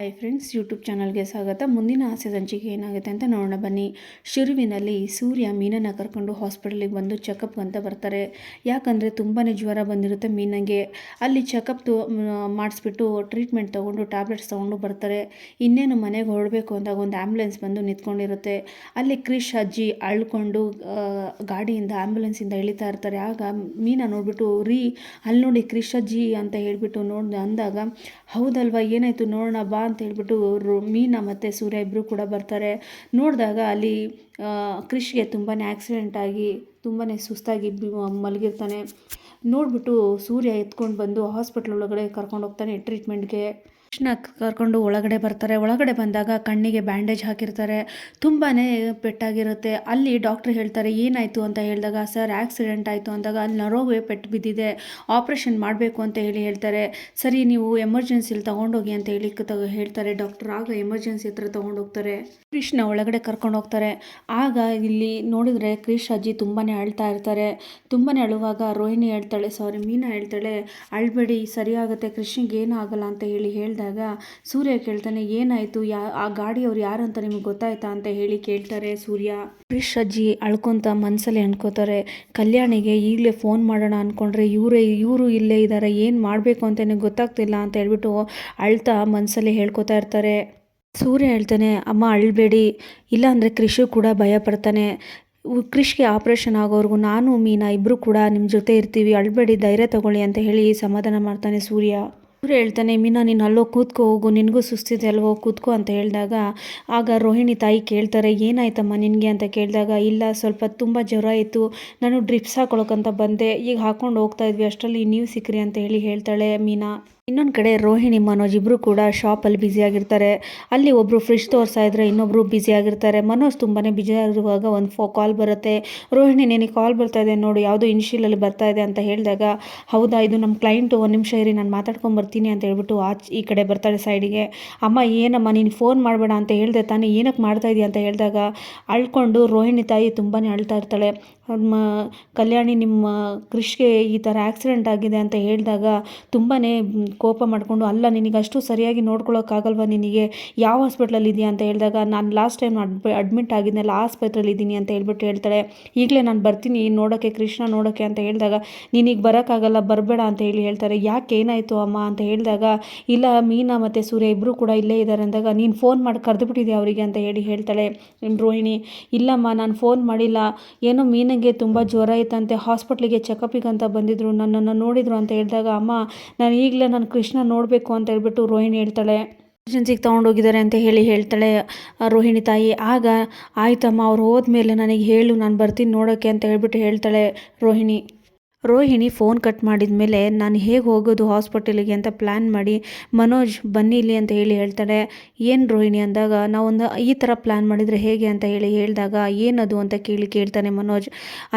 Hi friends YouTube ಚಾನಲ್ಗೆ ಸ್ವಾಗತ. ಮುಂದಿನ ಆಸೆ ಸಂಚಿಕೆ ಏನಾಗುತ್ತೆ ಅಂತ ನೋಡೋಣ. ಬನ್ನಿ. ಶಿರುವಿನಲ್ಲಿ ಸೂರ್ಯ ಮೀನನ್ನ ಕರ್ಕೊಂಡು ಹಾಸ್ಪಿಟಲಿಗೆ ಬಂದು ಚೆಕಪ್ ಅಂತ ಬರ್ತಾರೆ. ಯಾಕಂದರೆ ತುಂಬಾ ಜ್ವರ ಬಂದಿರುತ್ತೆ ಮೀನಂಗೆ. ಅಲ್ಲಿ ಚೆಕಪ್ ಮಾಡಿಸ್ಬಿಟ್ಟು ಟ್ರೀಟ್ಮೆಂಟ್ ತೊಗೊಂಡು ಟ್ಯಾಬ್ಲೆಟ್ಸ್ ತೊಗೊಂಡು ಬರ್ತಾರೆ. ಇನ್ನೇನು ಮನೆಗೆ ಹೊರಡಬೇಕು ಅಂದಾಗ ಒಂದು ಆ್ಯಂಬುಲೆನ್ಸ್ ಬಂದು ನಿಂತ್ಕೊಂಡಿರುತ್ತೆ. ಅಲ್ಲಿ ಕ್ರಿಶ್ ಅಜ್ಜಿ ಅಳ್ಕೊಂಡು ಗಾಡಿಯಿಂದ ಆ್ಯಂಬುಲೆನ್ಸಿಂದ ಇಳಿತಾ ಇರ್ತಾರೆ. ಆಗ ಮೀನ ನೋಡಿಬಿಟ್ಟು, ರೀ, ಅಲ್ಲಿ ನೋಡಿ ಕ್ರಿಶ್ ಅಜ್ಜಿ ಅಂತ ಹೇಳಿಬಿಟ್ಟು ನೋಡಿ, ಅಂದಾಗ, ಹೌದಲ್ವಾ, ಏನಾಯಿತು? ನೋಡೋಣ, ಬಾ ಅಂತ ಹೇಳ್ಬಿಟ್ಟು ಮೀನಾ ಮತ್ತು ಸೂರ್ಯ ಇಬ್ಬರು ಕೂಡ ಬರ್ತಾರೆ. ನೋಡಿದಾಗ ಅಲ್ಲಿ ಕೃಷಿಗೆ ತುಂಬಾ ಆಕ್ಸಿಡೆಂಟ್ ಆಗಿ ತುಂಬಾ ಸುಸ್ತಾಗಿ ಮಲಗಿರ್ತಾನೆ. ನೋಡಿಬಿಟ್ಟು ಸೂರ್ಯ ಎತ್ಕೊಂಡು ಬಂದು ಹಾಸ್ಪಿಟ್ಲ್ ಒಳಗಡೆ ಕರ್ಕೊಂಡು ಹೋಗ್ತಾನೆ ಟ್ರೀಟ್ಮೆಂಟ್ಗೆ ಕೃಷ್ಣ ಕರ್ಕೊಂಡು ಒಳಗಡೆ ಬರ್ತಾರೆ. ಒಳಗಡೆ ಬಂದಾಗ ಕಣ್ಣಿಗೆ ಬ್ಯಾಂಡೇಜ್ ಹಾಕಿರ್ತಾರೆ. ತುಂಬಾ ಪೆಟ್ಟಾಗಿರುತ್ತೆ. ಅಲ್ಲಿ ಡಾಕ್ಟ್ರ್ ಹೇಳ್ತಾರೆ, ಏನಾಯಿತು ಅಂತ ಹೇಳಿದಾಗ, ಸರ್, ಆಕ್ಸಿಡೆಂಟ್ ಆಯಿತು ಅಂದಾಗ ಅಲ್ಲಿ ನರೋಗೆ ಪೆಟ್ಟು ಬಿದ್ದಿದೆ. ಆಪ್ರೇಷನ್ ಮಾಡಬೇಕು ಅಂತ ಹೇಳಿ ಹೇಳ್ತಾರೆ. ಸರಿ, ನೀವು ಎಮರ್ಜೆನ್ಸಿಲಿ ತೊಗೊಂಡೋಗಿ ಅಂತ ಹೇಳಿ ಹೇಳ್ತಾರೆ. ಡಾಕ್ಟರ್ ಆಗ ಎಮರ್ಜೆನ್ಸಿ ಹತ್ರ ತೊಗೊಂಡೋಗ್ತಾರೆ. ಕೃಷ್ಣ ಒಳಗಡೆ ಕರ್ಕೊಂಡು ಹೋಗ್ತಾರೆ. ಆಗ ಇಲ್ಲಿ ನೋಡಿದ್ರೆ ಕೃಷ್ಣ ಅಜ್ಜಿ ತುಂಬಾ ಅಳ್ತಾ ಇರ್ತಾರೆ. ತುಂಬಾ ಅಳುವಾಗ ರೋಹಿಣಿ ಹೇಳ್ತಾಳೆ, ಸಾರಿ, ಮೀನಾ ಹೇಳ್ತಾಳೆ, ಅಳ್ಬೇಡಿ, ಸರಿಯಾಗುತ್ತೆ ಕೃಷ್ಣಿಗೆ ಏನೂ ಆಗಲ್ಲ ಅಂತ ಹೇಳಿ ಹೇಳಿದಾಗ ಸೂರ್ಯ ಕೇಳ್ತಾನೆ, ಏನಾಯಿತು? ಯಾ, ಆ ಗಾಡಿಯವ್ರು ಯಾರು ಅಂತ ನಿಮಗೆ ಗೊತ್ತಾಯ್ತಾ? ಅಂತ ಹೇಳಿ ಕೇಳ್ತಾರೆ ಸೂರ್ಯ. ಕ್ರಿಶ್ ಅಜ್ಜಿ ಅಳ್ಕೊಂತ ಮನಸ್ಸಲ್ಲಿ ಅನ್ಕೋತಾರೆ, ಕಲ್ಯಾಣಿಗೆ ಈಗಲೇ ಫೋನ್ ಮಾಡೋಣ ಅಂದ್ಕೊಂಡ್ರೆ ಇವರೇ, ಇವರು ಇಲ್ಲೇ ಇದ್ದಾರೆ ಏನು ಮಾಡಬೇಕು ಅಂತಲೇ ಗೊತ್ತಾಗ್ತಿಲ್ಲ? ಅಂತ ಹೇಳ್ಬಿಟ್ಟು ಅಳ್ತಾ ಮನಸ್ಸಲ್ಲಿ ಹೇಳ್ಕೊತಾ ಇರ್ತಾರೆ. ಸೂರ್ಯ ಹೇಳ್ತಾನೆ, ಅಮ್ಮ, ಅಳ್ಬೇಡಿ. ಇಲ್ಲಾಂದರೆ ಕೃಷಿ ಕೂಡ ಭಯ ಪಡ್ತಾನೆ. ಕೃಷಿಗೆ ಆಪ್ರೇಷನ್ ಆಗೋವರೆಗೂ ನಾನು, ಮೀನಾ ಇಬ್ಬರು ಕೂಡ ನಿಮ್ಮ ಜೊತೆ ಇರ್ತೀವಿ. ಅಳ್ಬೇಡಿ, ಧೈರ್ಯ ತಗೊಳ್ಳಿ ಅಂತ ಹೇಳಿ ಸಮಾಧಾನ ಮಾಡ್ತಾನೆ ಸೂರ್ಯ. ಸೂರ್ಯ ಹೇಳ್ತಾನೆ, ಮೀನಾ, ನೀನು ಅಲ್ಲೋ ಕೂತ್ಕೋ, ಹೋಗು, ನಿನಗೂ ಸುಸ್ತಿದೆ ಅಲ್ವೋ, ಕೂತ್ಕೋ, ಅಂತ ಹೇಳಿದಾಗ, ಆಗ ರೋಹಿಣಿ ತಾಯಿ ಕೇಳ್ತಾರೆ, ಏನಾಯ್ತಮ್ಮ ನಿನಗೆ? ಅಂತ ಕೇಳಿದಾಗ, ಇಲ್ಲ, ಸ್ವಲ್ಪ ತುಂಬ ಜ್ವರ ಇತ್ತು, ನಾನು ಡ್ರಿಪ್ಸ್ ಹಾಕೊಳಕ್ಕಂತ ಬಂದೆ, ಈಗ ಹಾಕೊಂಡು ಹೋಗ್ತಾ ಇದ್ವಿ, ಅಷ್ಟರಲ್ಲಿ ನೀವು ಸಿಕ್ಕ್ರಿ ಅಂತ ಹೇಳಿ ಹೇಳ್ತಾಳೆ ಮೀನಾ. ಇನ್ನೊಂದು ಕಡೆ ರೋಹಿಣಿ, ಮನೋಜ್ ಇಬ್ಬರು ಕೂಡ ಶಾಪಲ್ಲಿ ಬ್ಯುಸಿಯಾಗಿರ್ತಾರೆ ಅಲ್ಲಿ ಒಬ್ಬರು ಫ್ರಿಜ್ ತೋರಿಸ್ತಾ ಇದ್ರೆ ಇನ್ನೊಬ್ಬರು ಬ್ಯುಸಿಯಾಗಿರ್ತಾರೆ ಮನೋಜ್ ತುಂಬಾ ಆಗಿರುವಾಗ ಒಂದು ಫೋ ಕಾಲ್ ಬರುತ್ತೆ. ರೋಹಿಣಿ ನಿನಗೆ ಕಾಲ್ ಬರ್ತಾ ಇದೆ ನೋಡು, ಯಾವುದೋ ಇನ್ಶಿಯಲಲ್ಲಿ ಬರ್ತಾ ಇದೆ ಅಂತ ಹೇಳಿದಾಗ, ಹೌದಾ, ಇದು ನಮ್ಮ ಕ್ಲೈಂಟು ಒಂದು ನಿಮಿಷ ಇರಿ, ನಾನು ಮಾತಾಡ್ಕೊಂಡು ಬರ್ತೀನಿ ಅಂತ ಹೇಳ್ಬಿಟ್ಟು ಆಚ್ ಈ ಕಡೆ ಬರ್ತಾಳೆ ಸೈಡಿಗೆ ಅಮ್ಮ, ಏನಮ್ಮ, ನೀನು ಫೋನ್ ಮಾಡಬೇಡ ಅಂತ ಹೇಳಿದೆ ತಾನೇ ಏನಕ್ಕೆ ಮಾಡ್ತಾ ಇದೀಯ? ಅಂತ ಹೇಳಿದಾಗ, ಅಳ್ಕೊಂಡು ರೋಹಿಣಿ ತಾಯಿ ತುಂಬಾ ಅಳ್ತಾ ಇರ್ತಾಳೆ. ಮ ಕಲ್ಯಾಣಿ ನಿಮ್ಮ ಕೃಷ್ಗೆ ಈ ಥರ ಆಕ್ಸಿಡೆಂಟ್ ಆಗಿದೆ ಅಂತ ಹೇಳಿದಾಗ ತುಂಬಾ ಕೋಪ ಮಾಡಿಕೊಂಡು, ಅಲ್ಲ, ನಿನಗೆ ಅಷ್ಟು ಸರಿಯಾಗಿ ನೋಡ್ಕೊಳ್ಳೋಕ್ಕಾಗಲ್ವ ನಿನಗೆ? ಯಾವ ಹಾಸ್ಪಿಟ್ಲಲ್ಲಿ ಇದೆಯಾ? ಅಂತ ಹೇಳಿದಾಗ, ನಾನು ಲಾಸ್ಟ್ ಟೈಮ್ ಅಡ್ಮಿ ಅಡ್ಮಿಟ್ ಆಗಿದ್ದೆನಲ್ಲ ಆಸ್ಪತ್ರೆಯಲ್ಲಿ ಇದ್ದೀನಿ ಅಂತ ಹೇಳ್ಬಿಟ್ಟು ಹೇಳ್ತಾಳೆ. ಈಗಲೇ ನಾನು ಬರ್ತೀನಿ ನೋಡೋಕ್ಕೆ ಕೃಷ್ಣ ನೋಡೋಕ್ಕೆ ಅಂತ ಹೇಳಿದಾಗ, ನಿನಗೆ ಬರೋಕ್ಕಾಗಲ್ಲ, ಬರಬೇಡ ಅಂತ ಹೇಳಿ ಹೇಳ್ತಾರೆ. ಯಾಕೆ ಏನಾಯಿತು ಅಮ್ಮ ಅಂತ ಹೇಳಿದಾಗ, ಇಲ್ಲ, ಮೀನಾ ಮತ್ತು ಸೂರ್ಯ ಇಬ್ಬರು ಕೂಡ ಇಲ್ಲೇ ಇದ್ದಾರೆ ಅಂದಾಗ, ನೀನು ಫೋನ್ ಮಾಡಿ ಕರೆದುಬಿಟ್ಟಿದ್ಯಾ ಅವರಿಗೆ? ಅಂತ ಹೇಳಿ ಹೇಳ್ತಾಳೆ. ರೋಹಿಣಿ, ಇಲ್ಲಮ್ಮ, ನಾನು ಫೋನ್ ಮಾಡಿಲ್ಲ. ಏನೋ ಮೀನಿಗೆ ತುಂಬ ಜ್ವರ ಇತ್ತಂತೆ ಹಾಸ್ಪಿಟ್ಲಿಗೆ ಅಂತ ಬಂದಿದ್ರು. ನನ್ನನ್ನು ನೋಡಿದ್ರು ಅಂತ ಹೇಳಿದಾಗ, ಅಮ್ಮ, ನಾನು ಈಗಲೇ ನಾನು ಕೃಷ್ಣ ನೋಡಬೇಕು ಅಂತ ಹೇಳ್ಬಿಟ್ಟು ರೋಹಿಣಿ ಹೇಳ್ತಾಳೆ. ಎಮರ್ಜೆನ್ಸಿಗೆ ತೊಗೊಂಡೋಗಿದ್ದಾರೆ ಅಂತ ಹೇಳಿ ಹೇಳ್ತಾಳೆ ರೋಹಿಣಿ ತಾಯಿ, ಆಗ ಆಯ್ತಮ್ಮ, ಅವ್ರು ಹೋದ್ಮೇಲೆ ನನಗೆ ಹೇಳು, ನಾನು ಬರ್ತೀನಿ ನೋಡೋಕ್ಕೆ ಅಂತ ಹೇಳ್ಬಿಟ್ಟು ಹೇಳ್ತಾಳೆ ರೋಹಿಣಿ. ರೋಹಿಣಿ ಫೋನ್ ಕಟ್ ಮಾಡಿದ ಮೇಲೆ, ನಾನು ಹೇಗೆ ಹೋಗೋದು ಹಾಸ್ಪಿಟಲಿಗೆ ಅಂತ ಪ್ಲ್ಯಾನ್ ಮಾಡಿ, ಮನೋಜ್ ಬನ್ನಿ ಇಲ್ಲಿ ಅಂತ ಹೇಳಿ ಹೇಳ್ತಾಳೆ. ಏನು ರೋಹಿಣಿ ಅಂದಾಗ ನಾವೊಂದು ಈ ಥರ ಪ್ಲ್ಯಾನ್ ಮಾಡಿದರೆ ಹೇಗೆ ಅಂತ ಹೇಳಿ ಹೇಳಿದಾಗ, ಏನದು ಅಂತ ಕೇಳಿ ಕೇಳ್ತಾನೆ ಮನೋಜ್.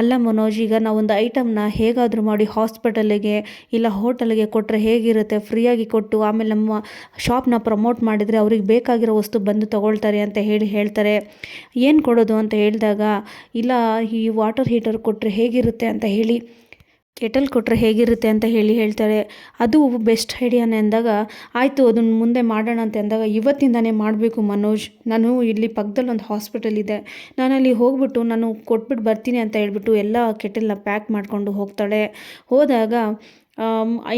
ಅಲ್ಲ ಮನೋಜ್, ಈಗ ನಾವೊಂದು ಐಟಮ್ನ ಹೇಗಾದರೂ ಮಾಡಿ ಹಾಸ್ಪಿಟಲಿಗೆ ಇಲ್ಲ ಹೋಟೆಲ್ಗೆ ಕೊಟ್ಟರೆ ಹೇಗಿರುತ್ತೆ? ಫ್ರೀಯಾಗಿ ಕೊಟ್ಟು ಆಮೇಲೆ ನಮ್ಮ ಶಾಪ್ನ ಪ್ರಮೋಟ್ ಮಾಡಿದರೆ ಅವ್ರಿಗೆ ಬೇಕಾಗಿರೋ ವಸ್ತು ಬಂದು ತಗೊಳ್ತಾರೆ ಅಂತ ಹೇಳಿ ಹೇಳ್ತಾರೆ. ಏನು ಕೊಡೋದು? ಅಂತ ಹೇಳಿದಾಗ, ಇಲ್ಲ, ಈ ವಾಟರ್ ಹೀಟರ್ ಕೊಟ್ಟರೆ ಹೇಗಿರುತ್ತೆ? ಅಂತ ಹೇಳಿ ಕೆಟಲ್ ಕೊಟ್ಟರೆ ಹೇಗಿರುತ್ತೆ ಅಂತ ಹೇಳಿ ಹೇಳ್ತಾರೆ, ಅದು ಬೆಸ್ಟ್ ಐಡಿಯಾನೇ ಅಂದಾಗ, ಆಯಿತು ಅದನ್ನು ಮುಂದೆ ಮಾಡೋಣ ಅಂತ ಅಂದಾಗ ಇವತ್ತಿಂದನೇ ಮಾಡಬೇಕು ಮನೋಜ್. ನಾನು ಇಲ್ಲಿ ಪಕ್ಕದಲ್ಲಿ ಒಂದು ಹಾಸ್ಪಿಟಲ್ ಇದೆ. ನಾನು ಅಲ್ಲಿ ಹೋಗ್ಬಿಟ್ಟು ನಾನು ಕೊಟ್ಬಿಟ್ಟು ಬರ್ತೀನಿ ಅಂತ ಹೇಳ್ಬಿಟ್ಟು ಎಲ್ಲ ಕೆಟಲ್ನ ಪ್ಯಾಕ್ ಮಾಡಿಕೊಂಡು ಹೋಗ್ತಾಳೆ. ಹೋದಾಗ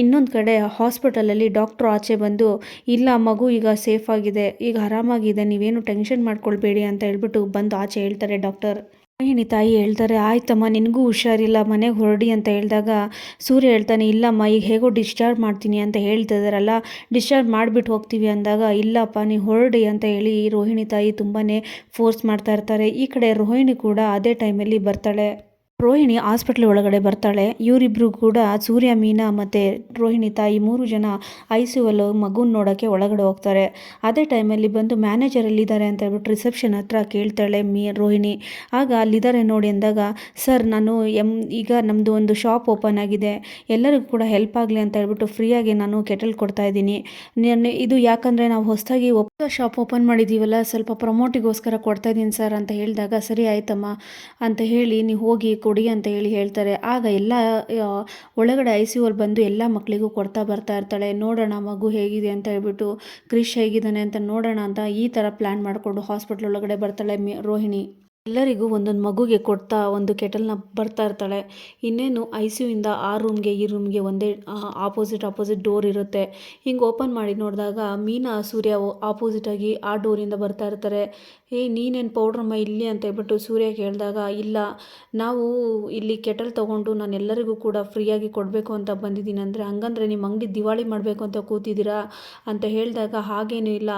ಇನ್ನೊಂದು ಕಡೆ ಹಾಸ್ಪಿಟಲಲ್ಲಿ ಡಾಕ್ಟ್ರು ಆಚೆ ಬಂದು, ಇಲ್ಲ ಮಗು, ಈಗ ಸೇಫ್ ಆಗಿದೆ. ಈಗ ಆರಾಮಾಗಿದೆ. ನೀವೇನು ಟೆನ್ಷನ್ ಮಾಡ್ಕೊಳ್ಬೇಡಿ ಅಂತ ಹೇಳ್ಬಿಟ್ಟು ಬಂದು ಆಚೆ ಹೇಳ್ತಾರೆ ಡಾಕ್ಟರ್ ರೋಹಿಣಿ ತಾಯಿ ಹೇಳ್ತಾರೆ, ಆಯ್ತಮ್ಮ, ನಿನಗೂ ಹುಷಾರಿಲ್ಲ, ಮನೆಗೆ ಹೊರಡಿ ಅಂತ ಹೇಳಿದಾಗ, ಸೂರ್ಯ ಹೇಳ್ತಾನೆ, ಇಲ್ಲಮ್ಮ, ಈಗ ಹೇಗೋ ಡಿಸ್ಚಾರ್ಜ್ ಮಾಡ್ತೀನಿ ಅಂತ ಹೇಳ್ತಿದಾರಲ್ಲ ಡಿಸ್ಚಾರ್ಜ್ ಮಾಡಿಬಿಟ್ಟು ಹೋಗ್ತೀವಿ ಅಂದಾಗ, ಇಲ್ಲಪ್ಪ ನೀವು ಹೊರಡಿ ಅಂತ ಹೇಳಿ ರೋಹಿಣಿ ತಾಯಿ ತುಂಬಾ ಫೋರ್ಸ್ ಮಾಡ್ತಾ ಇರ್ತಾರೆ. ಈ ಕಡೆ ರೋಹಿಣಿ ಕೂಡ ಅದೇ ಟೈಮಲ್ಲಿ ಬರ್ತಾಳೆ. ರೋಹಿಣಿ ಹಾಸ್ಪಿಟ್ಲ್ ಒಳಗಡೆ ಬರ್ತಾಳೆ. ಇವರಿಬ್ರು ಕೂಡ ಸೂರ್ಯ, ಮೀನಾ ಮತ್ತು ರೋಹಿಣಿ ತಾಯಿ ಮೂರು ಜನ ಐ ಸಿ ಯು ಮಗುನ ನೋಡೋಕ್ಕೆ ಒಳಗಡೆ ಹೋಗ್ತಾರೆ. ಅದೇ ಟೈಮಲ್ಲಿ ಬಂದು ಮ್ಯಾನೇಜರ್ ಎಲ್ಲಿದ್ದಾರೆ ಅಂತ ಹೇಳ್ಬಿಟ್ಟು ರಿಸೆಪ್ಷನ್ ಹತ್ರ ಕೇಳ್ತಾಳೆ ಮೀ, ರೋಹಿಣಿ. ಆಗ ಅಲ್ಲಿದ್ದಾರೆ ನೋಡಿ ಅಂದಾಗ, ಸರ್, ನಾನು ಎಂ ಈಗ ನಮ್ಮದು ಒಂದು ಶಾಪ್ ಓಪನ್ ಆಗಿದೆ. ಎಲ್ಲರಿಗೂ ಕೂಡ ಹೆಲ್ಪ್ ಆಗಲಿ ಅಂತ ಹೇಳ್ಬಿಟ್ಟು ಫ್ರೀಯಾಗಿ ನಾನು ಕೆಟಲ್ ಕೊಡ್ತಾ ಇದ್ದೀನಿ. ಇದು ಯಾಕಂದರೆ ನಾವು ಹೊಸದಾಗಿ ಒಪ್ಪ ಶಾಪ್ ಓಪನ್ ಮಾಡಿದ್ದೀವಲ್ಲ ಸ್ವಲ್ಪ ಪ್ರಮೋಟಿಗೋಸ್ಕರ ಕೊಡ್ತಾ ಇದ್ದೀನಿ ಸರ್ ಅಂತ ಹೇಳಿದಾಗ, ಸರಿ, ಆಯ್ತಮ್ಮ ಅಂತ ಹೇಳಿ ನೀವು ಹೋಗಿ ಕೊಡಿ ಅಂತ ಹೇಳಿ ಹೇಳ್ತಾರೆ. ಆಗ ಎಲ್ಲ ಒಳಗಡೆ ಐ ಸಿ ಅಲ್ಲಿ ಬಂದು ಎಲ್ಲ ಮಕ್ಕಳಿಗೂ ಕೊಡ್ತಾ ಬರ್ತಾ ಇರ್ತಾಳೆ. ನೋಡೋಣ ಮಗು ಹೇಗಿದೆ ಅಂತ ಹೇಳ್ಬಿಟ್ಟು, ಕ್ರಿಶ್ ಹೇಗಿದ್ದಾನೆ ಅಂತ ನೋಡೋಣ ಅಂತ ಈ ಥರ ಪ್ಲ್ಯಾನ್ ಮಾಡಿಕೊಂಡು ಹಾಸ್ಪಿಟ್ಲ್ ಒಳಗಡೆ ಬರ್ತಾಳೆ ಮಿ, ರೋಹಿಣಿ. ಎಲ್ಲರಿಗೂ ಒಂದೊಂದು ಮಗುಗೆ ಕೊಡ್ತಾ ಒಂದು ಕೆಟಲ್ನ ಬರ್ತಾ ಇರ್ತಾಳೆ. ಇನ್ನೇನು ಐ ಸಿ ಯುಯಿಂದ ಆ ರೂಮ್ಗೆ ಈ ರೂಮ್ಗೆ ಒಂದೇ ಆಪೋಸಿಟ್ ಆಪೋಸಿಟ್ ಡೋರ್ ಇರುತ್ತೆ. ಹಿಂಗೆ ಓಪನ್ ಮಾಡಿ ನೋಡಿದಾಗ ಮೀನಾ, ಸೂರ್ಯ ಆಪೋಸಿಟಾಗಿ ಆ ಡೋರಿಂದ ಬರ್ತಾ ಇರ್ತಾರೆ. ಏ, ನೀನೇನು ಪೌಡ್ರಮ್ಮ ಇಲ್ಲಿ ಅಂತ ಹೇಳ್ಬಿಟ್ಟು ಸೂರ್ಯ ಕೇಳಿದಾಗ, ಇಲ್ಲ, ನಾವು ಇಲ್ಲಿ ಕೆಟಲ್ ತೊಗೊಂಡು ನಾನು ಎಲ್ಲರಿಗೂ ಕೂಡ ಫ್ರೀಯಾಗಿ ಕೊಡಬೇಕು ಅಂತ ಬಂದಿದ್ದೀನಿ. ಅಂದರೆ ಹಂಗಂದ್ರೆ ನಿಮ್ಮ ಅಂಗಡಿ ದಿವಾಳಿ ಮಾಡಬೇಕು ಅಂತ ಕೂತಿದ್ದೀರಾ ಅಂತ ಹೇಳಿದಾಗ ಹಾಗೇನೂ ಇಲ್ಲ.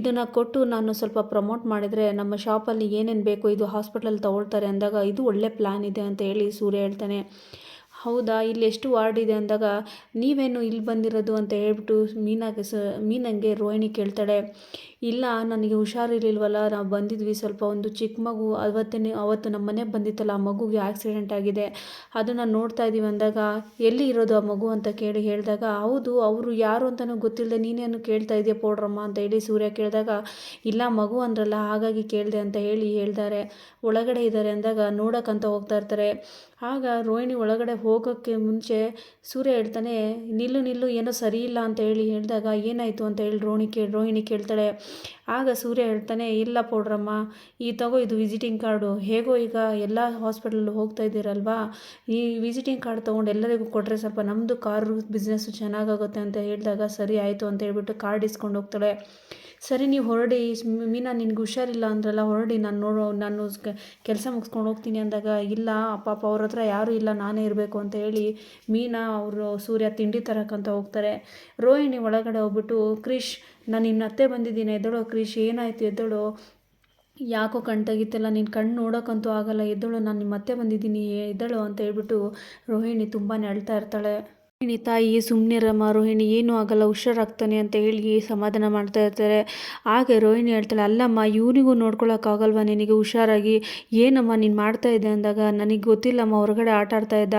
ಇದನ್ನು ಕೊಟ್ಟು ನಾನು ಸ್ವಲ್ಪ ಪ್ರಮೋಟ್ ಮಾಡಿದರೆ ನಮ್ಮ ಶಾಪಲ್ಲಿ ಏನೇನು ಬೇಕು, ಇದು ಹಾಸ್ಪಿಟಲಲ್ಲಿ ತೊಗೊಳ್ತಾರೆ ಅಂದಾಗ ಇದು ಒಳ್ಳೆ ಪ್ಲ್ಯಾನ್ ಇದೆ ಅಂತ ಹೇಳಿ ಸೂರ್ಯ ಹೇಳ್ತಾನೆ. ಹೌದಾ, ಇಲ್ಲಿ ಎಷ್ಟು ವಾರ್ಡ್ ಇದೆ ಅಂದಾಗ ನೀವೇನು ಇಲ್ಲಿ ಬಂದಿರೋದು ಅಂತ ಹೇಳ್ಬಿಟ್ಟು ಮೀನಾಗೆ ಸ ಮೀನಂಗೆ ರೋಹಿಣಿ ಕೇಳ್ತಾಳೆ. ಇಲ್ಲ, ನನಗೆ ಹುಷಾರಿರ್ಲಿಲ್ವಲ್ಲ, ನಾವು ಬಂದಿದ್ವಿ ಸ್ವಲ್ಪ ಒಂದು ಚಿಕ್ಕ ಮಗು ಅವತ್ತೇ ಅವತ್ತು ನಮ್ಮ ಮನೆಗೆ ಬಂದಿತ್ತಲ್ಲ, ಆ ಮಗುಗೆ ಆಕ್ಸಿಡೆಂಟ್ ಆಗಿದೆ. ಅದನ್ನು ನೋಡ್ತಾ ಇದ್ದೀವಿ ಅಂದಾಗ, ಎಲ್ಲಿ ಇರೋದು ಆ ಮಗು ಅಂತ ಕೇಳಿ ಹೇಳಿದಾಗ, ಹೌದು, ಅವರು ಯಾರು ಅಂತಲೂ ಗೊತ್ತಿಲ್ಲದೆ ನೀನೇನು ಕೇಳ್ತಾ ಇದೆಯಾ ಪೌಡ್ರಮ್ಮ ಅಂತ ಹೇಳಿ ಸೂರ್ಯ ಕೇಳಿದಾಗ, ಇಲ್ಲ ಮಗು ಅಂದ್ರಲ್ಲ, ಹಾಗಾಗಿ ಕೇಳಿದೆ ಅಂತ ಹೇಳಿ ಹೇಳ್ತಾರೆ ಒಳಗಡೆ ಇದ್ದಾರೆ ಅಂದಾಗ ನೋಡೋಕ್ಕಂತ ಹೋಗ್ತಾ ಇರ್ತಾರೆ. ಆಗ ರೋಹಿಣಿ ಒಳಗಡೆ ಹೋಗೋಕ್ಕೆ ಮುಂಚೆ ಸೂರ್ಯ ಹೇಳ್ತಾನೆ, ನಿಲ್ಲು ನಿಲ್ಲು, ಏನೋ ಸರಿ ಇಲ್ಲ ಅಂತ ಹೇಳಿ ಹೇಳಿದಾಗ, ಏನಾಯಿತು ಅಂತ ಹೇಳಿ ರೋಹಿಣಿ ಕೇಳಿ ರೋಹಿಣಿ ಕೇಳ್ತಾಳೆ ಆಗ ಸೂರ್ಯ ಹೇಳ್ತಾನೆ, ಇಲ್ಲ ಪೌಡ್ರಮ್ಮ, ಈ ತಗೋ, ಇದು ವಿಸಿಟಿಂಗ್ ಕಾರ್ಡು ಹೇಗೋ ಈಗ ಎಲ್ಲ ಹಾಸ್ಪಿಟಲ್ ಹೋಗ್ತಾ ಇದ್ದೀರಲ್ವಾ? ಈ ವಿಸಿಟಿಂಗ್ ಕಾರ್ಡ್ ತೊಗೊಂಡು ಎಲ್ಲರಿಗೂ ಕೊಟ್ಟರೆ ಸ್ವಲ್ಪ ನಮ್ಮದು ಕಾರು ಬಿಸ್ನೆಸ್ಸು ಚೆನ್ನಾಗಾಗುತ್ತೆ ಅಂತ ಹೇಳಿದಾಗ ಸರಿ ಆಯಿತು ಅಂತ ಹೇಳ್ಬಿಟ್ಟು ಕಾರ್ಡ್ ಇಸ್ಕೊಂಡು ಹೋಗ್ತಾಳೆ. ಸರಿ, ನೀವು ಹೊರಡಿ. ಮೀನಾ, ನಿನ್ಗೆ ಹುಷಾರಿಲ್ಲ ಅಂದ್ರಲ್ಲ, ಹೊರಡಿ. ನಾನು ನೋಡೋ, ನಾನು ಕೆಲಸ ಮುಗಿಸ್ಕೊಂಡು ಹೋಗ್ತೀನಿ ಅಂದಾಗ, ಇಲ್ಲ, ಪಾಪ ಅವ್ರ ಹತ್ರ ಯಾರೂ ಇಲ್ಲ, ನಾನೇ ಇರಬೇಕು ಅಂತ ಹೇಳಿ ಮೀನಾ ಅವರು ಸೂರ್ಯ ತಿಂಡಿ ತರಕ್ಕಂತ ಹೋಗ್ತಾರೆ. ರೋಹಿಣಿ ಒಳಗಡೆ ಹೋಗ್ಬಿಟ್ಟು, ಕ್ರಿಶ್, ನಾನು ನಿನ್ನ ಅತ್ತೆ ಬಂದಿದ್ದೀನಿ, ಎದ್ದಳು ಕ್ರಿಶ್, ಏನಾಯಿತು ಎದ್ದಳು? ಯಾಕೋ ಕಣ್ ತೆಗಿತಲ್ಲ ನಿನ್ನ ಕಣ್ಣು ನೋಡೋಕ್ಕಂತೂ ಆಗಲ್ಲ, ಎದ್ದಳು, ನಾನು ನಿಮ್ಮ ಅತ್ತೆ ಬಂದಿದ್ದೀನಿ, ಎದ್ದಳು ಅಂತ ಹೇಳ್ಬಿಟ್ಟು ರೋಹಿಣಿ ತುಂಬಾ ಅಳ್ತಾ ಇರ್ತಾಳೆ. ರೋಹಿಣಿ ತಾಯಿ ಸುಮ್ಮನಿರಮ್ಮ ರೋಹಿಣಿ ಏನೂ ಆಗಲ್ಲ, ಹುಷಾರಾಗ್ತಾನೆ ಅಂತ ಹೇಳಿ ಸಮಾಧಾನ ಮಾಡ್ತಾ ಇರ್ತಾರೆ. ಹಾಗೆ ರೋಹಿಣಿ ಹೇಳ್ತಾಳೆ, ಅಲ್ಲಮ್ಮ, ಇವನಿಗೂ ನೋಡ್ಕೊಳಕ್ಕಾಗಲ್ವ ನಿನಗೆ? ಹುಷಾರಾಗಿ. ಏನಮ್ಮ, ನೀನು ಮಾಡ್ತಾ ಇದ್ದೆ ಅಂದಾಗ ನನಗೆ ಗೊತ್ತಿಲ್ಲಮ್ಮ, ಹೊರಗಡೆ ಆಟ ಆಡ್ತಾ ಇದ್ದ.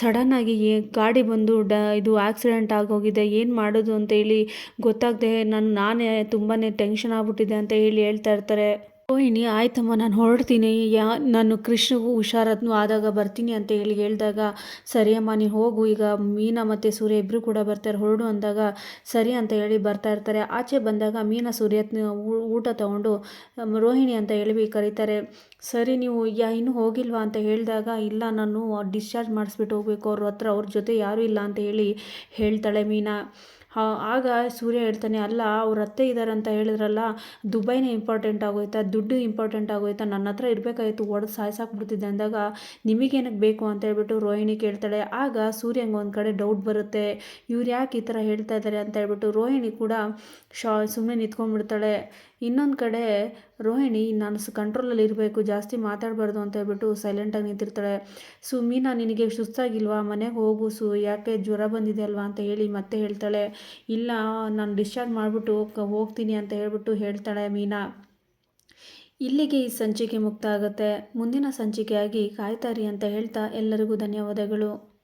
ಸಡನ್ನಾಗಿ ಗಾಡಿ ಬಂದು ಡ, ಇದು ಆಕ್ಸಿಡೆಂಟ್ ಆಗೋಗಿದೆ. ಏನು ಮಾಡೋದು? ಅಂತ ಹೇಳಿ ಗೊತ್ತಾಗದೆ ನಾನು, ನಾನೇ ತುಂಬಾ ಟೆನ್ಷನ್ ಆಗ್ಬಿಟ್ಟಿದೆ ಅಂತ ಹೇಳಿ ಹೇಳ್ತಾ ಇರ್ತಾರೆ. ರೋಹಿಣಿ ಆಯ್ತಮ್ಮ, ನಾನು ಹೊರಡ್ತೀನಿ. ಯಾ, ನಾನು ಕೃಷ್ಣಗೂ ಹುಷಾರತ್ನು ಆದಾಗ ಬರ್ತೀನಿ ಅಂತ ಹೇಳಿ ಹೇಳಿದಾಗ ಸರಿ ಅಮ್ಮ ನೀನು ಹೋಗು, ಈಗ ಮೀನಾ ಮತ್ತು ಸೂರ್ಯ ಇಬ್ಬರು ಕೂಡ ಬರ್ತಾರೆ, ಹೊರಡು ಅಂದಾಗ ಸರಿ ಅಂತ ಹೇಳಿ ಬರ್ತಾ ಇರ್ತಾರೆ. ಆಚೆ ಬಂದಾಗ ಮೀನಾ ಸೂರ್ಯತ್ನ ಊಟ ತಗೊಂಡು ರೋಹಿಣಿ ಅಂತ ಹೇಳಿ ಕರೀತಾರೆ, ಸರಿ ನೀವು, ಯಾ, ಇನ್ನೂ ಹೋಗಿಲ್ವಾ ಅಂತ ಹೇಳಿದಾಗ, ಇಲ್ಲ, ನಾನು ಡಿಸ್ಚಾರ್ಜ್ ಮಾಡಿಸ್ಬಿಟ್ಟು ಹೋಗ್ಬೇಕು, ಅವ್ರ ಹತ್ರ ಅವ್ರ ಜೊತೆ ಯಾರೂ ಇಲ್ಲ ಅಂತ ಹೇಳಿ ಹೇಳ್ತಾಳೆ ಮೀನಾ. ಆಗ ಸೂರ್ಯ ಹೇಳ್ತಾನೆ, ಅಲ್ಲ, ಅವ್ರ ಅತ್ತೆ ಇದ್ದಾರೆ ಅಂತ ಹೇಳಿದ್ರಲ್ಲ, ದುಬೈನೇ ಇಂಪಾರ್ಟೆಂಟ್ ಆಗೋಯ್ತಾ? ದುಡ್ಡು ಇಂಪಾರ್ಟೆಂಟ್ ಆಗೋಯ್ತಾ? ನನ್ನ ಹತ್ರ ಇರಬೇಕಾಯ್ತು ಒಡೆದು ಸಾಯ್ಸಾಕ್ಬಿಡ್ತಿದ್ದೆ ಅಂದಾಗ ನಿಮಗೇನಕ್ಕೆ ಬೇಕು? ಅಂತ ಹೇಳ್ಬಿಟ್ಟು ರೋಹಿಣಿ ಕೇಳ್ತಾಳೆ. ಆಗ ಸೂರ್ಯಂಗೆ ಒಂದು ಕಡೆ ಡೌಟ್ ಬರುತ್ತೆ. ಇವ್ರು ಯಾಕೆ ಈ ಥರ ಹೇಳ್ತಾ ಇದ್ದಾರೆ ಅಂತ ಹೇಳ್ಬಿಟ್ಟು ರೋಹಿಣಿ ಕೂಡ ಶಾ ಸುಮ್ಮನೆ ನಿಂತ್ಕೊಂಡ್ಬಿಡ್ತಾಳೆ. ಇನ್ನೊಂದು ಕಡೆ ರೋಹಿಣಿ, ನಾನು ಕಂಟ್ರೋಲಲ್ಲಿ ಇರಬೇಕು, ಜಾಸ್ತಿ ಮಾತಾಡಬಾರ್ದು ಅಂತ ಹೇಳ್ಬಿಟ್ಟು ಸೈಲೆಂಟಾಗಿ ನಿಂತಿರ್ತಾಳೆ. ಸು, ಮೀನಾ, ನಿನಗೆ ಸುಸ್ತಾಗಿಲ್ವಾ? ಮನೆಗೆ ಹೋಗು, ಸು, ಯಾಕೆ ಜ್ವರ ಬಂದಿದೆ ಅಲ್ವಾ? ಅಂತ ಹೇಳಿ ಮತ್ತೆ ಹೇಳ್ತಾಳೆ. ಇಲ್ಲ, ನಾನು ಡಿಸ್ಚಾರ್ಜ್ ಮಾಡಿಬಿಟ್ಟು ಹೋಗ್ತೀನಿ ಅಂತ ಹೇಳ್ಬಿಟ್ಟು ಹೇಳ್ತಾಳೆ ಮೀನಾ. ಇಲ್ಲಿಗೆ ಈ ಸಂಚಿಕೆ ಮುಕ್ತ ಆಗುತ್ತೆ ಮುಂದಿನ ಸಂಚಿಕೆಯಾಗಿ ಕಾಯ್ತಾರಿ ಅಂತ ಹೇಳ್ತಾ ಎಲ್ಲರಿಗೂ ಧನ್ಯವಾದಗಳು.